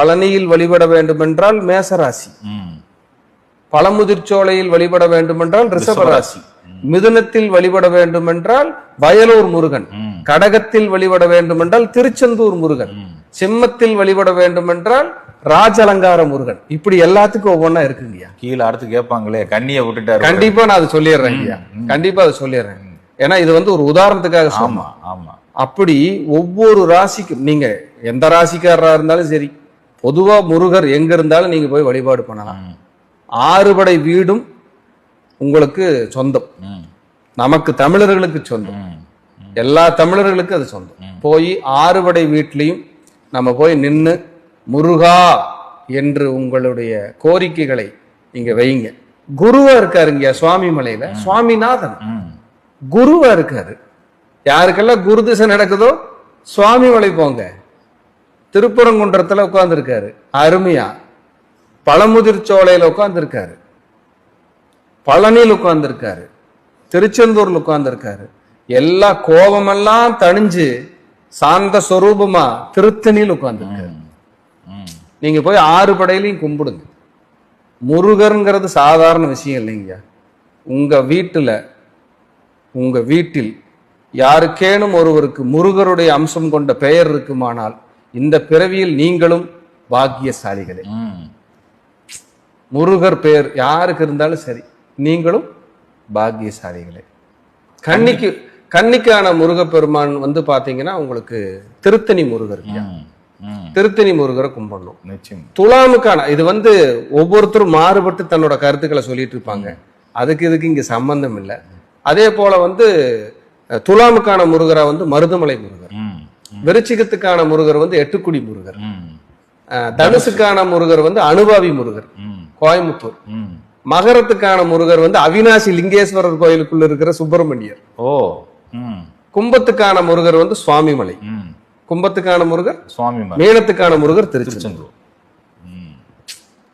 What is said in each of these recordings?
பழனியில் வழிபட வேண்டுமென்றால் மேசராசி. பழமுதிர்ச்சோலையில் வழிபட வேண்டுமென்றால் ரிஷபராசி. மிதுனத்தில் வழிபட வேண்டுமென்றால் வயலூர் முருகன். கடகத்தில் வழிபட வேண்டுமென்றால் திருச்செந்தூர் முருகன். சிம்மத்தில் வழிபட வேண்டுமென்றால் ராஜலங்கார முருகன். இப்படி எல்லாத்துக்கும் ஒவ்வொன்றா இருக்குங்கய்யா. கீழே அடுத்து கேட்பாங்களே கண்ணியை விட்டுட்டாரு கண்டிப்பா நான் அதை சொல்லிடுறேன் ஐயா. கண்டிப்பா அதை சொல்லிடுறேன். ஏன்னா இது வந்து ஒரு உதாரணத்துக்காக ஆமா ஆமா. அப்படி ஒவ்வொரு ராசிக்கும் நீங்க எந்த ராசிக்காரரா இருந்தாலும் சரி பொதுவா முருகர் எங்க இருந்தாலும் நீங்க போய் வழிபாடு பண்ணலாம். ஆறுபடை வீடும் உங்களுக்கு சொந்தம். நமக்கு தமிழர்களுக்கு சொந்தம். எல்லா தமிழர்களுக்கும் அது சொந்தம். போய் ஆறுபடை வீட்லயும் நம்ம போய் நின்னு முருகா என்று உங்களுடைய கோரிக்கைகளை நீங்க வைங்க. குருவா இருக்காருங்க சுவாமி மலையில சுவாமிநாதன். குருவா இருக்காரு. யாருக்கெல்லாம் குரு திசை நடக்குதோ சுவாமி மலை போங்க. திருப்பரங்குன்றத்துல உட்கார்ந்துருக்காரு. அருமையா. பழமுதிர் சோலையில உட்கார்ந்துருக்காரு. பழனியில் உட்கார்ந்துருக்காரு. திருச்செந்தூர்ல உட்கார்ந்துருக்காரு. எல்லா கோபமெல்லாம் தணிஞ்சு சாந்த சொரூபமா திருத்தணியில் உட்கார்ந்துருக்காரு. ம். நீங்க போய் ஆறு படையிலையும் கும்பிடுங்க. முருகருங்கிறது சாதாரண விஷயம் இல்லைங்க உங்க வீட்டுல உங்க வீட்டில் யாருக்கேனும் ஒருவருக்கு முருகருடைய அம்சம் கொண்ட பெயர் இருக்குமானால் இந்த பிறவியில் நீங்களும் பாக்கியசாலிகளே. முருகர் பெயர் யாருக்கு இருந்தாலும் சரி நீங்களும் பாக்கியசாலிகளே. கன்னிக்கு கன்னிக்கான முருகப்பெருமான் வந்து பாத்தீங்கன்னா உங்களுக்கு திருத்தணி முருகர். திருத்தணி முருகரை கும்பிடணும். நிச்சயம். துலாமுக்கான இது வந்து ஒவ்வொருத்தரும் மாறுபட்டு தன்னோட கருத்துக்களை சொல்லிட்டு இருப்பாங்க. அதுக்கு இதுக்கு இங்க சம்பந்தம் இல்லை. அதே போல வந்து துலாமுக்கான முருகரா வந்து மருதமலை முருகர். விருச்சிகத்துக்கான முருகர் வந்து எட்டுக்குடி முருகர் தனுசுக்கான முருகர் வந்து அனுபாவி முருகர். கோயம்புத்தூர். மகரத்துக்கான முருகர் வந்து அவினாசி லிங்கேஸ்வரர் கோயிலுக்குள்ள இருக்கிற சுப்பிரமணியர் ஓ. கும்பத்துக்கான முருகர் வந்து சுவாமிமலை. கும்பத்துக்கான முருகர் சுவாமி. மீனத்துக்கான முருகர் திருச்செந்தூர்.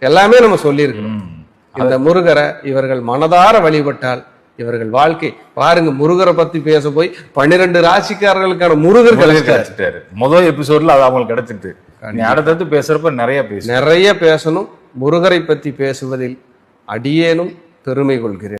எல்லாமே நம்ம சொல்லியிருக்கிறோம் ம். இந்த முருகரை இவர்கள் மனதார வழிபட்டால் இவர்கள் வாழ்க்கை. பாருங்க முருகரை பத்தி பேச போய் பன்னிரண்டு ராசிக்காரர்களுக்கான முருகர் கிடைச்சிட்டாரு. முதல் எபிசோட்ல அது அவங்களுக்கு கிடைச்சிட்டு. அடுத்தடுத்து பேசுறப்ப நிறைய பேசு. நிறைய பேசணும். முருகரை பத்தி பேசுவதில் அடியேனும் பெருமை கொள்கிறேன்.